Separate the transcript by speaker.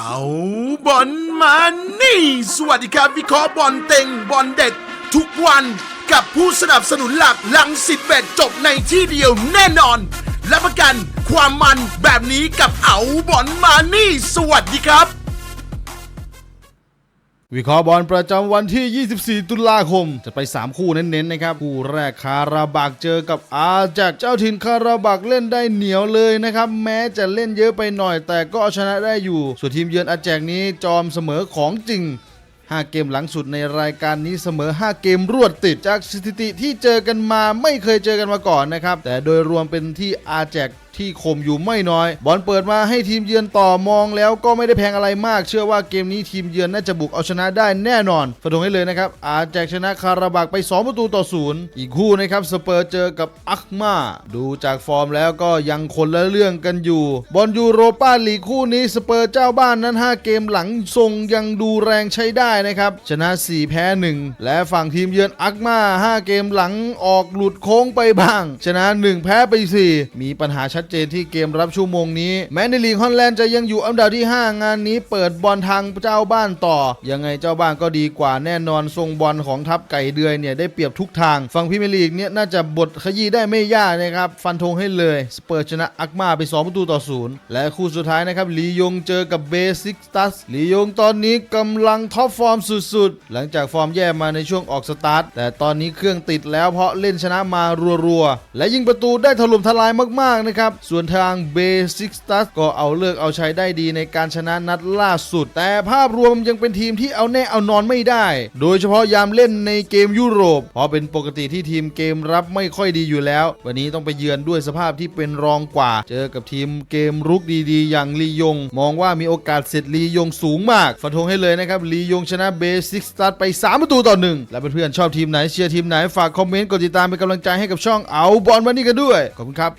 Speaker 1: เอาบอลมานี่ สวัสดีครับวิเคราะห์บอลเต็งบอลเด็ด ทุกวันกับผู้สนับสนุนหลักลังสิบเบ็ดจบในที่เดียวแน่นอน รับประกันความมันแบบนี้กับเอาบอลมานี่ สวัสดีครับ
Speaker 2: วิเคราะห์บอลประจำวันที่ 24 ตุลาคม จะไป 3 คู่เน้นๆนะครับ คู่แรกคาราบักเจอกับอาจากเจ้าถิ่นคาราบักเล่นได้เหนียวเลยนะครับ แม้จะเล่นเยอะไปหน่อย แต่ก็เอาชนะได้อยู่ ส่วนทีมเยือนอาแจกนี้จอมเสมอของจริง 5 เกมหลังสุดในรายการนี้เสมอ 5 เกมรวดติดจากสถิติที่เจอกันมาไม่เคยเจอกันมาก่อนนะครับแต่โดยรวมเป็นที่อาแจก ที่คมอยู่ไม่น้อย บอลเปิดมาให้ทีมเยือนต่อมองแล้วก็ไม่ได้แพงอะไรมาก เชื่อว่าเกมนี้ทีมเยือนน่าจะบุกเอาชนะได้แน่นอนฟันธงให้เลยนะครับ อาแจกชนะคาราบักไป 2 ประตูต่อศูนย์อีกคู่นะครับสเปอร์เจอกับอัคมาดูจากฟอร์มแล้วก็ยังคนละเรื่องกันอยู่ บอลยูโรปาลีกคู่นี้สเปอร์เจ้าบ้านนั้น 5 เกมหลังทรงยังดูแรงใช้ได้นะครับชนะ 4 แพ้ 1 และฝั่งทีมเยือนอัคมา 5 เกมหลังออกหลุดโค้งไปบ้าง ชนะ 1 แพ้ไป 4 มีปัญหาชัดเจนที่เกมรับชั่วโมงนี้ แม้ในลีกฮอลแลนด์จะยังอยู่อันดับที่ 5 งานนี้เปิดบอลทางเจ้าบ้านต่อ ยังไงเจ้าบ้านก็ดีกว่าแน่นอนทรงบอลของทัพไก่เดือยเนี่ยได้เปรียบทุกทาง ฝั่งพรีเมลีกเนี่ยน่าจะบทขยี้ได้ไม่ยากนะครับฟันธงให้เลยสเปอร์ชนะอักมาไป 2 ประตูต่อศูนย์และคู่สุดท้ายนะครับลียงเจอกับเบซิกตัสลียงตอนนี้กำลังท็อปฟอร์มสุดๆ หลังจากฟอร์มแย่มาในช่วงออกสตาร์ทแต่ตอนนี้เครื่องติดแล้วเพราะเล่นชนะมารัวๆ และยิงประตูได้ถล่มทลายมากๆนะครับส่วนทางเบซิกสตัสก็เอาเลือกเอาใช้ได้ดีในการชนะนัดล่าสุด แต่ภาพรวมยังเป็นทีมที่เอาแน่เอานอนไม่ได้ โดยเฉพาะยามเล่นในเกมยุโรป เพราะเป็นปกติที่ทีมเกมรับไม่ค่อยดีอยู่แล้ว วันนี้ต้องไปเยือนด้วยสภาพที่เป็นรองกว่า เจอกับทีมเกมรุกดีๆ อย่างลียง มองว่ามีโอกาสเสร็จลียงสูงมากฟันธงให้เลยนะครับลียงชนะเบซิกสตาร์ไป 3 ประตูต่อหนึ่งและเพื่อนๆชอบทีมไหนเชียร์ทีมไหนฝากคอมเมนต์กดติดตามเป็นกำลังใจให้กับช่องเอาบอลวันนี้กันด้วยขอบคุณครับ